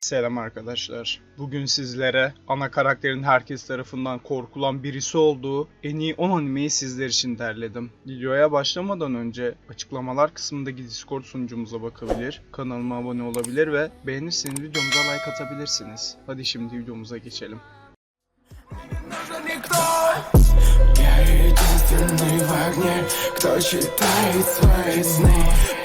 Selam arkadaşlar. Bugün sizlere ana karakterin herkes tarafından korkulan birisi olduğu en iyi 10 animeyi sizler için derledim. Videoya başlamadan önce açıklamalar kısmındaki Discord sunucumuza bakabilir, kanalıma abone olabilir ve beğenirseniz videomuza like atabilirsiniz. Hadi şimdi videomuza geçelim. нужен никто Я единственный в огне Кто читает свои сны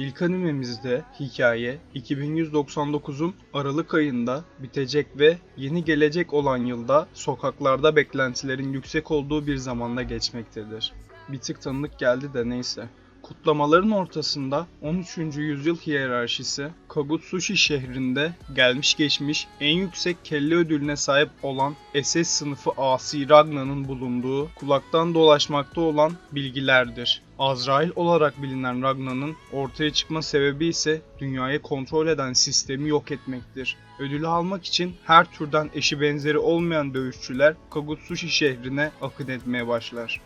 İlk animemizde hikaye 2199'un Aralık ayında bitecek ve yeni gelecek olan yılda sokaklarda beklentilerin yüksek olduğu bir zamanda geçmektedir. Bir tık tanıdık geldi de neyse. Kutlamaların ortasında 13. yüzyıl hiyerarşisi Kagutsushi şehrinde gelmiş geçmiş en yüksek kelle ödülüne sahip olan SS sınıfı asi Ragna'nın bulunduğu kulaktan dolaşmakta olan bilgilerdir. Azrail olarak bilinen Ragna'nın ortaya çıkma sebebi ise dünyayı kontrol eden sistemi yok etmektir. Ödülü almak için her türden eşi benzeri olmayan dövüşçüler Kagutsushi şehrine akın etmeye başlar.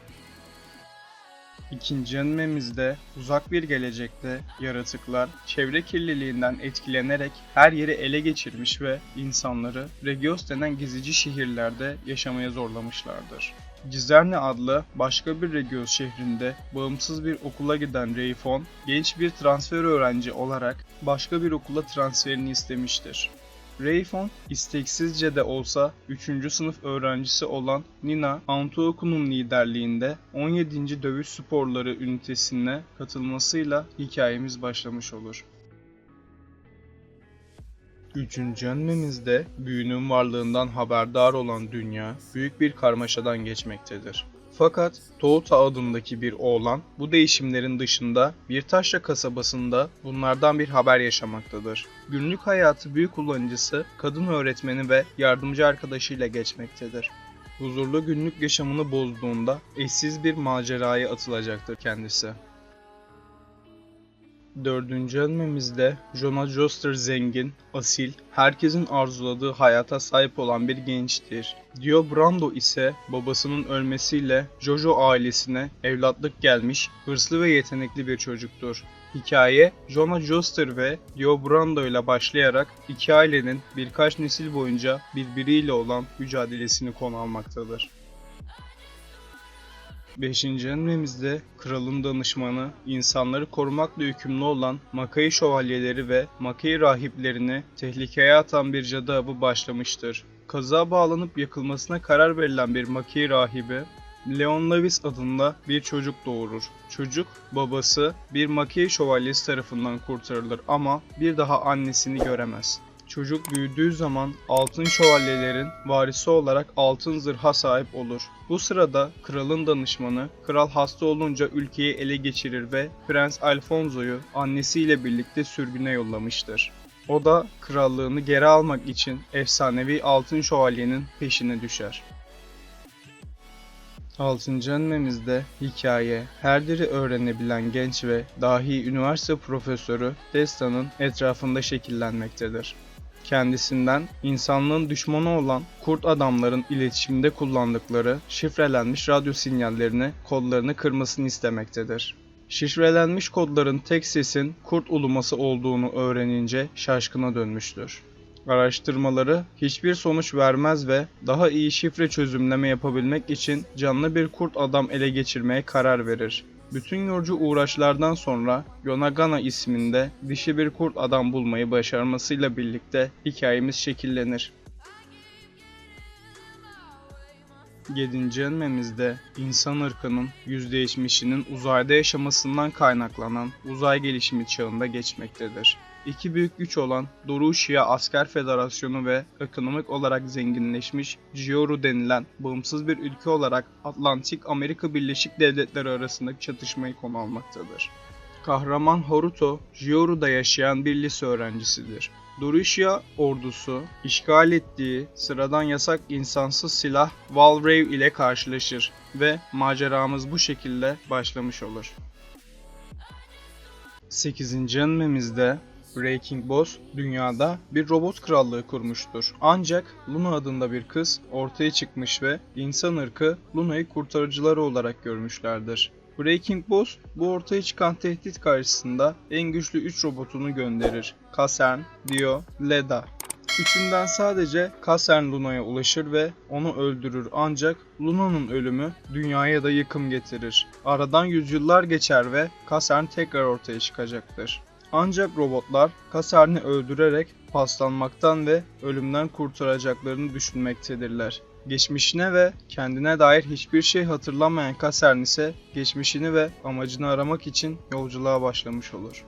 İkinci animemizde uzak bir gelecekte yaratıklar çevre kirliliğinden etkilenerek her yeri ele geçirmiş ve insanları Regios denen gezici şehirlerde yaşamaya zorlamışlardır. Gizerne adlı başka bir Regios şehrinde bağımsız bir okula giden Rayfon, genç bir transfer öğrenci olarak başka bir okula transferini istemiştir. Rayfon isteksizce de olsa 3. sınıf öğrencisi olan Nina Antuoku'nun liderliğinde 17. Dövüş Sporları ünitesine katılmasıyla hikayemiz başlamış olur. Üçüncü animemizde büyünün varlığından haberdar olan dünya büyük bir karmaşadan geçmektedir. Fakat Toota adındaki bir oğlan bu değişimlerin dışında bir taşra kasabasında bunlardan bir haber yaşamaktadır. Günlük hayatı büyük kullanıcısı, kadın öğretmeni ve yardımcı arkadaşıyla geçmektedir. Huzurlu günlük yaşamını bozduğunda eşsiz bir maceraya atılacaktır kendisi. Dördüncü animemizde Jonah Joestar zengin, asil, herkesin arzuladığı hayata sahip olan bir gençtir. Dio Brando ise babasının ölmesiyle Jojo ailesine evlatlık gelmiş, hırslı ve yetenekli bir çocuktur. Hikaye Jonah Joestar ve Dio Brando ile başlayarak iki ailenin birkaç nesil boyunca birbiriyle olan mücadelesini konu almaktadır. Beşinci animemizde kralın danışmanı, insanları korumakla yükümlü olan Makai şövalyeleri ve Makai rahiplerini tehlikeye atan bir cadı avı başlamıştır. Kaza bağlanıp yakılmasına karar verilen bir Makai rahibi, Leon Lavis adında bir çocuk doğurur. Çocuk, babası bir Makai şövalyesi tarafından kurtarılır ama bir daha annesini göremez. Çocuk büyüdüğü zaman altın şövalyelerin varisi olarak altın zırha sahip olur. Bu sırada kralın danışmanı kral hasta olunca ülkeyi ele geçirir ve Prens Alfonso'yu annesiyle birlikte sürgüne yollamıştır. O da krallığını geri almak için efsanevi altın şövalyenin peşine düşer. 6. animemizde hikaye, her dili öğrenebilen genç ve dahi üniversite profesörü Desta'nın etrafında şekillenmektedir. Kendisinden insanlığın düşmanı olan kurt adamların iletişimde kullandıkları şifrelenmiş radyo sinyallerini, kodlarını kırmasını istemektedir. Şifrelenmiş kodların tek sesin kurt uluması olduğunu öğrenince şaşkına dönmüştür. Araştırmaları hiçbir sonuç vermez ve daha iyi şifre çözümleme yapabilmek için canlı bir kurt adam ele geçirmeye karar verir. Bütün yorucu uğraşlardan sonra Yonagana isminde dişi bir kurt adam bulmayı başarmasıyla birlikte hikayemiz şekillenir. 7. animemizde insan ırkının yüzleşmişinin uzayda yaşamasından kaynaklanan uzay gelişimi çağında geçmektedir. İki büyük güç olan Dorushiya Asker Federasyonu ve ekonomik olarak zenginleşmiş Jioru denilen bağımsız bir ülke olarak Atlantik Amerika Birleşik Devletleri arasındaki çatışmayı konu almaktadır. Kahraman Haruto, Jioru'da yaşayan bir lise öğrencisidir. Dorushiya ordusu işgal ettiği sıradan yasak insansız silah Valvrave ile karşılaşır ve maceramız bu şekilde başlamış olur. 8. animemizde Breaking Boss dünyada bir robot krallığı kurmuştur. Ancak Luna adında bir kız ortaya çıkmış ve insan ırkı Luna'yı kurtarıcıları olarak görmüşlerdir. Breaking Boss bu ortaya çıkan tehdit karşısında en güçlü 3 robotunu gönderir. Kasern, Dio, Leda. Üçünden sadece Kasern Luna'ya ulaşır ve onu öldürür ancak Luna'nın ölümü dünyaya da yıkım getirir. Aradan yüzyıllar geçer ve Kasern tekrar ortaya çıkacaktır. Ancak robotlar Kasern'i öldürerek paslanmaktan ve ölümden kurtaracaklarını düşünmektedirler. Geçmişine ve kendine dair hiçbir şey hatırlamayan Kasern ise geçmişini ve amacını aramak için yolculuğa başlamış olur.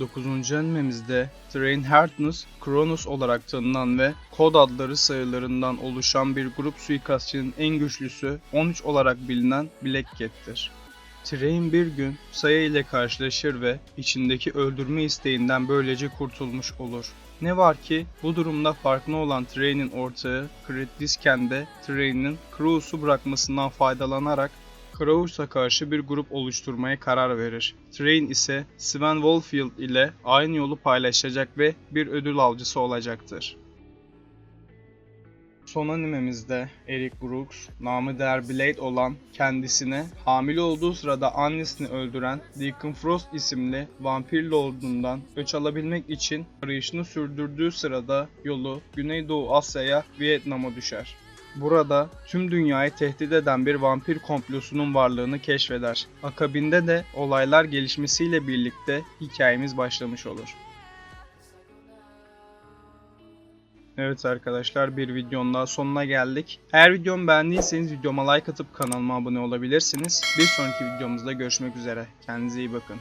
9. animemizde Train Hardness, Kronos olarak tanınan ve kod adları sayılarından oluşan bir grup suikastçının en güçlüsü 13 olarak bilinen Black Cat'tir. Train bir gün Saya ile karşılaşır ve içindeki öldürme isteğinden böylece kurtulmuş olur. Ne var ki bu durumda farklı olan Train'in ortağı Crit Disken de Train'in Crews'u bırakmasından faydalanarak Krauss'a karşı bir grup oluşturmaya karar verir. Train ise Sven Wolfield ile aynı yolu paylaşacak ve bir ödül avcısı olacaktır. Son animemizde Eric Brooks, namı değer Blade olan kendisine hamile olduğu sırada annesini öldüren Deacon Frost isimli vampir lordundan öç alabilmek için arayışını sürdürdüğü sırada yolu Güneydoğu Asya'ya Vietnam'a düşer. Burada tüm dünyayı tehdit eden bir vampir komplosunun varlığını keşfeder. Akabinde de olaylar gelişmesiyle birlikte hikayemiz başlamış olur. Evet arkadaşlar bir videonun daha sonuna geldik. Eğer videomu beğendiyseniz videoma like atıp kanalıma abone olabilirsiniz. Bir sonraki videomuzda görüşmek üzere. Kendinize iyi bakın.